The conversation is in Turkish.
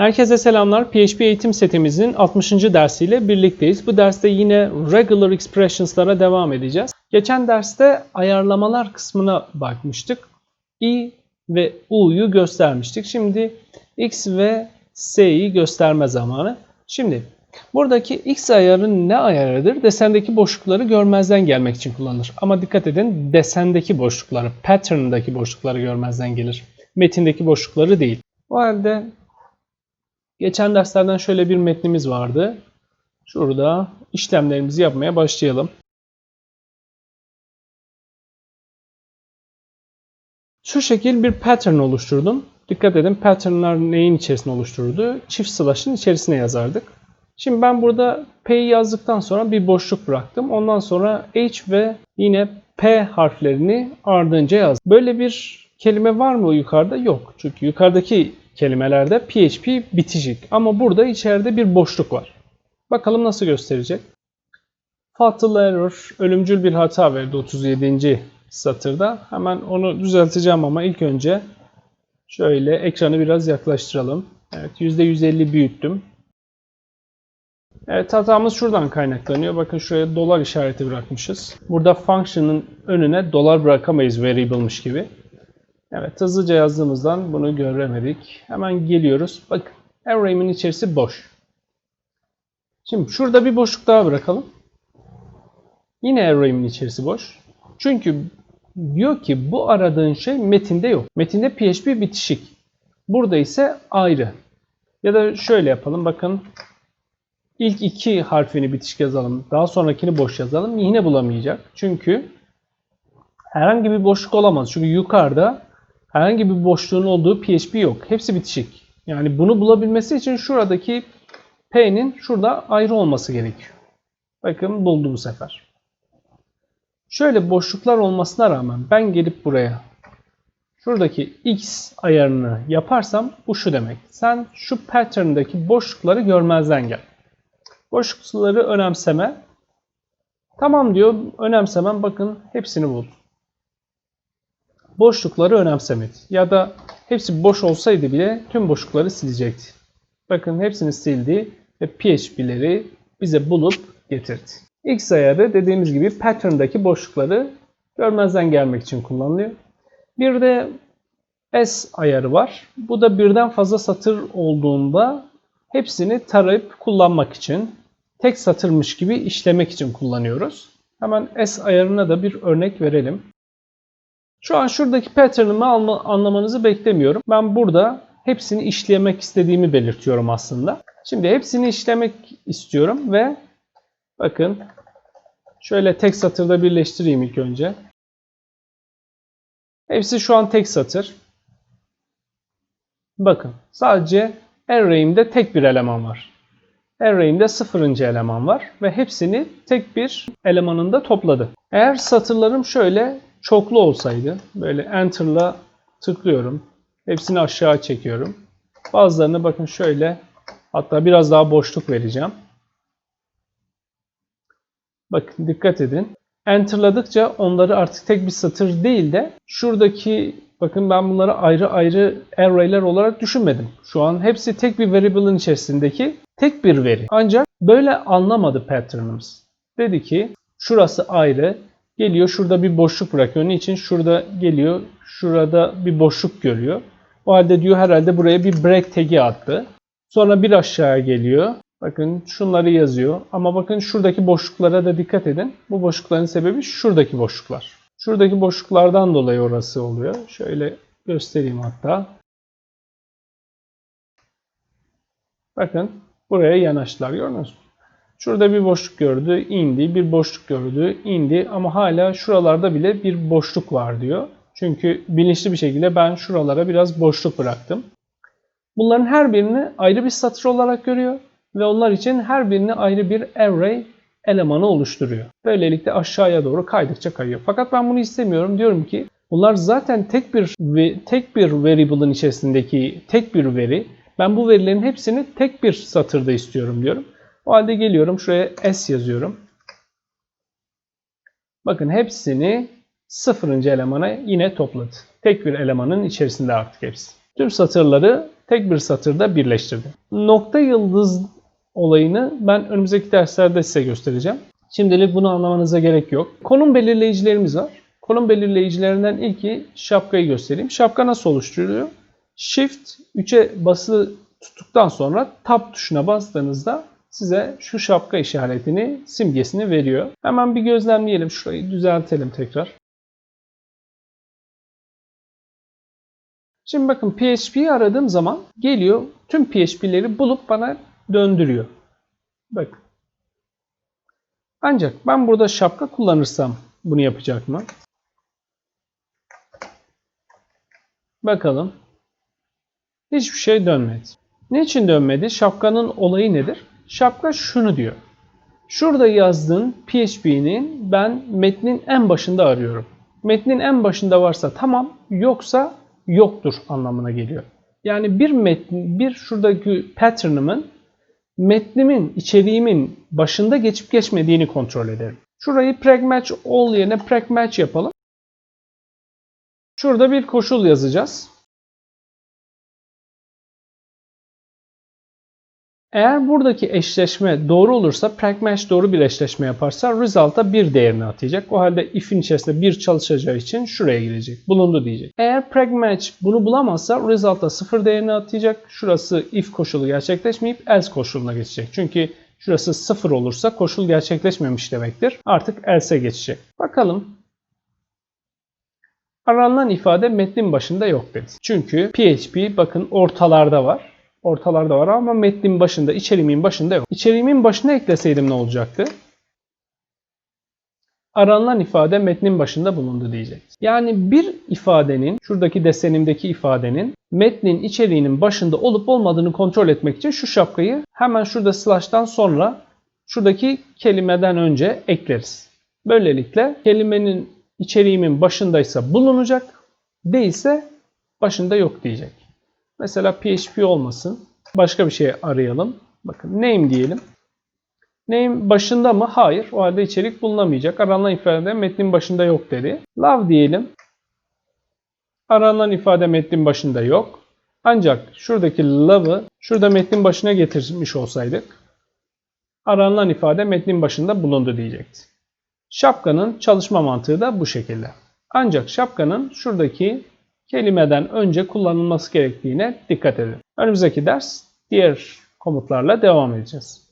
Herkese selamlar. PHP eğitim setimizin 60. dersiyle birlikteyiz. Bu derste yine regular expressions'lara devam edeceğiz. Geçen derste ayarlamalar kısmına bakmıştık. i ve u'yu göstermiştik. Şimdi x ve s'yi gösterme zamanı. Şimdi buradaki x ayarı ne ayarıdır? Desendeki boşlukları görmezden gelmek için kullanılır. Ama dikkat edin desendeki boşlukları, pattern'daki boşlukları görmezden gelir. Metindeki boşlukları değil. O halde Geçen derslerden şöyle bir metnimiz vardı. Şurada işlemlerimizi yapmaya başlayalım. Şu şekil bir pattern oluşturdum. Dikkat edin patternlar neyin içerisine oluşturdu? Çift slash'ın içerisine yazardık. Şimdi ben burada P'yi yazdıktan sonra bir boşluk bıraktım. Ondan sonra H ve yine P harflerini ardınca yazdım. Böyle bir kelime var mı yukarıda? Yok. Çünkü yukarıdaki kelimelerde PHP bitişik. Ama burada içeride bir boşluk var. Bakalım nasıl gösterecek. Fatal error, ölümcül bir hata verdi 37. satırda. Hemen onu düzelteceğim ama ilk önce şöyle ekranı biraz yaklaştıralım. Evet %150 büyüttüm. Evet hatamız şuradan kaynaklanıyor. Bakın şuraya dolar işareti bırakmışız. Burada function'ın önüne dolar bırakamayız variable'mış gibi. Evet hızlıca yazdığımızdan bunu göremedik. Hemen geliyoruz. Bakın array'imin içerisi boş. Şimdi şurada bir boşluk daha bırakalım. Yine array'imin içerisi boş. Çünkü diyor ki bu aradığın şey metinde yok. Metinde PHP bitişik. Burada ise ayrı. Ya da şöyle yapalım. Bakın ilk iki harfini bitişik yazalım. Daha sonrakini boş yazalım. Yine bulamayacak. Çünkü herhangi bir boşluk olamaz. Çünkü yukarıda herhangi bir boşluğun olduğu PHP yok. Hepsi bitişik. Yani bunu bulabilmesi için şuradaki P'nin şurada ayrı olması gerekiyor. Bakın buldu bu sefer. Şöyle boşluklar olmasına rağmen ben gelip buraya şuradaki X ayarını yaparsam bu şu demek. Sen şu pattern'daki boşlukları görmezden gel. Boşlukları önemseme. Tamam diyor önemsemem bakın hepsini buldu boşlukları önemsemedi. Ya da hepsi boş olsaydı bile tüm boşlukları silecekti. Bakın hepsini sildi ve PHP'leri bize bulup getirdi. X ayarı dediğimiz gibi pattern'daki boşlukları görmezden gelmek için kullanılıyor. Bir de S ayarı var. Bu da birden fazla satır olduğunda hepsini tarayıp kullanmak için tek satırmış gibi işlemek için kullanıyoruz. Hemen S ayarına da bir örnek verelim. Şu an şuradaki pattern'ımı anlamanızı beklemiyorum. Ben burada hepsini işlemek istediğimi belirtiyorum aslında. Şimdi hepsini işlemek istiyorum ve bakın şöyle tek satırda birleştireyim ilk önce. Hepsi şu an tek satır. Bakın sadece array'imde tek bir eleman var. Array'imde sıfırıncı eleman var ve hepsini tek bir elemanında topladı. Eğer satırlarım şöyle çoklu olsaydı böyle enter'la tıklıyorum. Hepsini aşağı çekiyorum. Bazılarını bakın şöyle hatta biraz daha boşluk vereceğim. Bakın dikkat edin. Enter'ladıkça onları artık tek bir satır değil de şuradaki bakın ben bunları ayrı ayrı array'ler olarak düşünmedim. Şu an hepsi tek bir variable'ın içerisindeki tek bir veri. Ancak böyle anlamadı pattern'ımız. Dedi ki şurası ayrı, Geliyor şurada bir boşluk bırakıyor. Niçin? Şurada geliyor. Şurada bir boşluk görüyor. O halde diyor herhalde buraya bir break tag'i attı. Sonra bir aşağıya geliyor. Bakın şunları yazıyor. Ama bakın şuradaki boşluklara da dikkat edin. Bu boşlukların sebebi şuradaki boşluklar. Şuradaki boşluklardan dolayı orası oluyor. Şöyle göstereyim hatta. Bakın buraya yanaştılar. Gördünüz mü? Şurada bir boşluk gördü, indi, bir boşluk gördü, indi ama hala şuralarda bile bir boşluk var diyor. Çünkü bilinçli bir şekilde ben şuralara biraz boşluk bıraktım. Bunların her birini ayrı bir satır olarak görüyor ve onlar için her birini ayrı bir array elemanı oluşturuyor. Böylelikle aşağıya doğru kaydıkça kayıyor. Fakat ben bunu istemiyorum. Diyorum ki bunlar zaten tek bir ve tek bir variable'ın içerisindeki tek bir veri. Ben bu verilerin hepsini tek bir satırda istiyorum diyorum. O halde geliyorum şuraya S yazıyorum. Bakın hepsini sıfırıncı elemana yine topladı. Tek bir elemanın içerisinde artık hepsi. Tüm satırları tek bir satırda birleştirdim. Nokta yıldız olayını ben önümüzdeki derslerde size göstereceğim. Şimdilik bunu anlamanıza gerek yok. Konum belirleyicilerimiz var. Konum belirleyicilerinden ilki şapkayı göstereyim. Şapka nasıl oluşturuluyor? Shift 3'e basılı tuttuktan sonra Tab tuşuna bastığınızda size şu şapka işaretini, simgesini veriyor. Hemen bir gözlemleyelim. Şurayı düzeltelim tekrar. Şimdi bakın PHP'yi aradığım zaman geliyor tüm PHP'leri bulup bana döndürüyor. Bakın. Ancak ben burada şapka kullanırsam bunu yapacak mı? Bakalım. Hiçbir şey dönmedi. Niçin dönmedi? Şapkanın olayı nedir? Şapka şunu diyor. Şurada yazdığın PHP'nin ben metnin en başında arıyorum. Metnin en başında varsa tamam, yoksa yoktur anlamına geliyor. Yani bir metn, bir şuradaki pattern'ımın metnimin, içeriğimin başında geçip geçmediğini kontrol ederim. Şurayı preg match all yerine preg match yapalım. Şurada bir koşul yazacağız. Eğer buradaki eşleşme doğru olursa preg match doğru bir eşleşme yaparsa result'a 1 değerini atacak. O halde if'in içerisinde 1 çalışacağı için şuraya girecek. Bulundu diyecek. Eğer preg match bunu bulamazsa result'a 0 değerini atacak. Şurası if koşulu gerçekleşmeyip else koşuluna geçecek. Çünkü şurası 0 olursa koşul gerçekleşmemiş demektir. Artık else'e geçecek. Bakalım Aranılan ifade metnin başında yok dedi. Çünkü PHP bakın ortalarda var. Ortalarda var ama metnin başında, içeriğimin başında yok. İçeriğimin başına ekleseydim ne olacaktı? Aranılan ifade metnin başında bulundu diyecek. Yani bir ifadenin, şuradaki desenimdeki ifadenin metnin içeriğinin başında olup olmadığını kontrol etmek için şu şapkayı hemen şurada slash'tan sonra şuradaki kelimeden önce ekleriz. Böylelikle kelimenin içeriğimin başındaysa bulunacak, değilse başında yok diyecek. Mesela PHP olmasın. Başka bir şey arayalım. Bakın name diyelim. Name başında mı? Hayır. O halde içerik bulunamayacak. Aranan ifade metnin başında yok dedi. Love diyelim. Aranan ifade metnin başında yok. Ancak şuradaki love'ı şurada metnin başına getirmiş olsaydık aranan ifade metnin başında bulundu diyecekti. Şapkanın çalışma mantığı da bu şekilde. Ancak şapkanın şuradaki kelimeden önce kullanılması gerektiğine dikkat edin. Önümüzdeki ders diğer komutlarla devam edeceğiz.